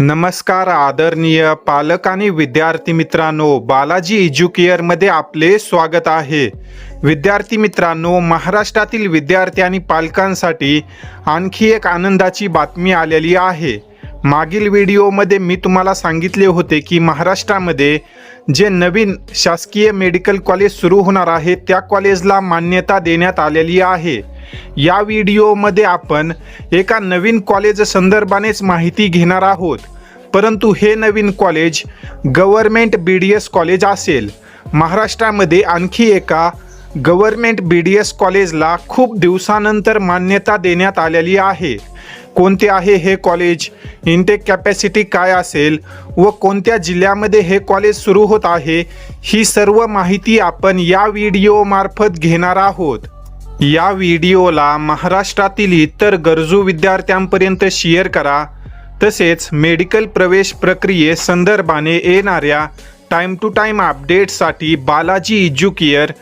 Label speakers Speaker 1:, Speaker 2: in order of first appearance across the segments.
Speaker 1: नमस्कार आदरणीय पालक आणि विद्यार्थी मित्रांनो बालाजी एज्युकेअरमध्ये आपले स्वागत आहे. विद्यार्थी मित्रांनो महाराष्ट्रातील विद्यार्थी आणि पालकांसाठी आणखी एक आनंदाची बातमी आलेली आहे. मागील व्हिडिओमध्ये मी तुम्हाला सांगितले होते की महाराष्ट्रामध्ये जे नवीन शासकीय मेडिकल कॉलेज सुरू होणार आहे त्या कॉलेजला मान्यता देण्यात आलेली आहे. या व्हिडिओमध्ये आपण एका नवीन कॉलेज संदर्भानेच माहिती घेणार आहोत. परंतु हे नवीन college government B D S college असेल. महाराष्ट्रामध्ये आणखी एका गव्हर्मेंट बी डी एस कॉलेजला खूप दिवसानंतर मान्यता देण्यात आलेली आहे. कोणते आहे हे कॉलेज? इनटेक कॅपॅसिटी काय असेल? व कोणत्या जिल्ह्यामध्ये हे कॉलेज सुरू होत आहे? ही सर्व माहिती आपण या व्हिडिओमार्फत घेणार आहोत. या व्हिडिओला महाराष्ट्रातील इतर गरजू विद्यार्थ्यांपर्यंत शेअर करा. तसेच मेडिकल प्रवेश प्रक्रिये संदर्भाने येणाऱ्या टाईम टू टाईम अपडेट्ससाठी बालाजी एज्युकेअर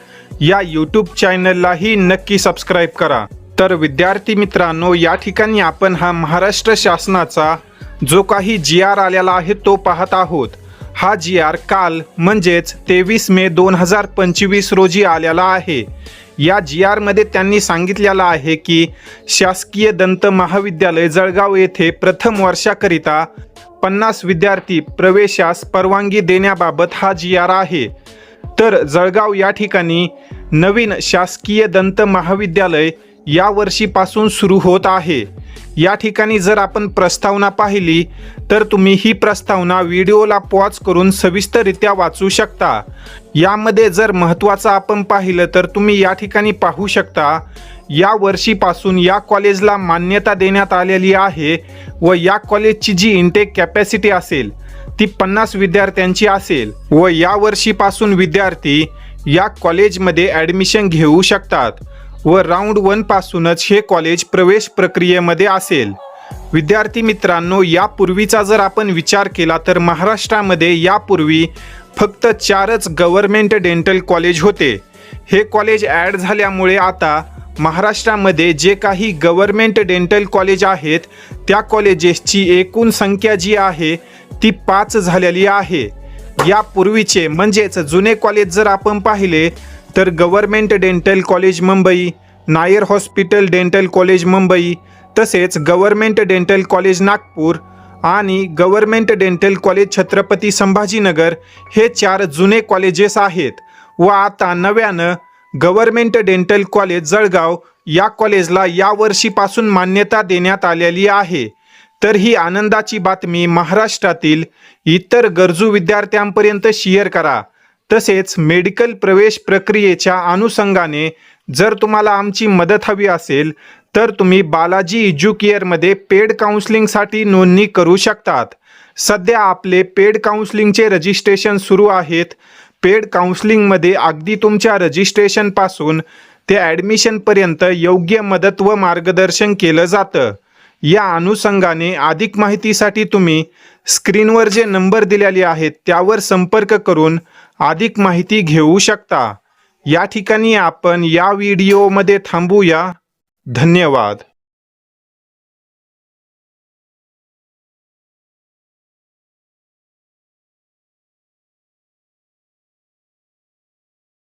Speaker 1: या यूट्यूब चॅनललाही नक्की सबस्क्राईब करा. तर विद्यार्थी मित्रांनो या ठिकाणी आपण हा महाराष्ट्र शासनाचा जो काही जी आर आलेला आहे तो पाहत आहोत. हा जी आर काल म्हणजेच तेवीस मे दोन हजार पंचवीस रोजी आलेला आहे. या जी आरमध्ये त्यांनी सांगितलेला आहे की शासकीय दंत महाविद्यालय जळगाव येथे प्रथम वर्षाकरिता पन्नास विद्यार्थी प्रवेशास परवानगी देण्याबाबत हा जी आर आहे. तर जळगाव या ठिकाणी नवीन शासकीय दंत महाविद्यालय या वर्षीपासून सुरू होत आहे. या ठिकाणी जर आपण प्रस्तावना पाहिली तर तुम्ही ही प्रस्तावना व्हिडिओला पॉज करून सविस्तररित्या वाचू शकता. यामध्ये जर महत्त्वाचं आपण पाहिलं तर तुम्ही या ठिकाणी पाहू शकता या वर्षीपासून या कॉलेजला मान्यता देण्यात आलेली आहे व या कॉलेजची जी इंटेक कॅपॅसिटी असेल ती पन्नास विद्यार्थ्यांची असेल व या वर्षीपासून विद्यार्थी या कॉलेजमध्ये ॲडमिशन घेऊ शकतात. व राऊंड वन पासूनच हे कॉलेज प्रवेश प्रक्रियेमध्ये असेल. विद्यार्थी मित्रांनो यापूर्वीचा जर आपण विचार केला तर महाराष्ट्रामध्ये यापूर्वी फक्त चारच गव्हर्मेंट डेंटल कॉलेज होते. हे कॉलेज ॲड झाल्यामुळे आता महाराष्ट्रामध्ये जे काही गव्हर्मेंट डेंटल कॉलेज आहेत त्या कॉलेजेसची एकूण संख्या जी आहे ती पाच झालेली आहे. यापूर्वीचे म्हणजेच जुने कॉलेज जर आपण पाहिले तर government dental college Mumbai Nair hospital dental college Mumbai तसेच गव्हर्मेंट डेंटल कॉलेज नागपूर आणि government dental college Chhatrapati Sambhajinagar हे चार जुने कॉलेजेस आहेत व आता नव्यानं गव्हर्मेंट डेंटल कॉलेज जळगाव या कॉलेजला या वर्षीपासून मान्यता देण्यात आलेली आहे. तर ही आनंदाची बातमी महाराष्ट्रातील इतर गरजू विद्यार्थ्यांपर्यंत शेअर करा. तसेच मेडिकल प्रवेश प्रक्रियेच्या अनुषंगाने जर तुम्हाला आमची मदत हवी असेल तर तुम्ही बालाजी एज्युकेअरमध्ये पेड काउन्सिलिंगसाठी नोंदणी करू शकतात. सध्या आपले पेड काउन्सिलिंगचे रजिस्ट्रेशन सुरू आहेत. पेड काउन्सिलिंगमध्ये अगदी तुमच्या रजिस्ट्रेशनपासून ते ॲडमिशनपर्यंत योग्य मदत व मार्गदर्शन केलं जातं. या अनुषंगाने अधिक माहितीसाठी तुम्ही स्क्रीनवर जे नंबर दिलेले आहेत त्यावर संपर्क करून अधिक माहिती घेऊ शकता. या ठिकाणी आपण या व्हिडिओमध्ये थांबूया. धन्यवाद.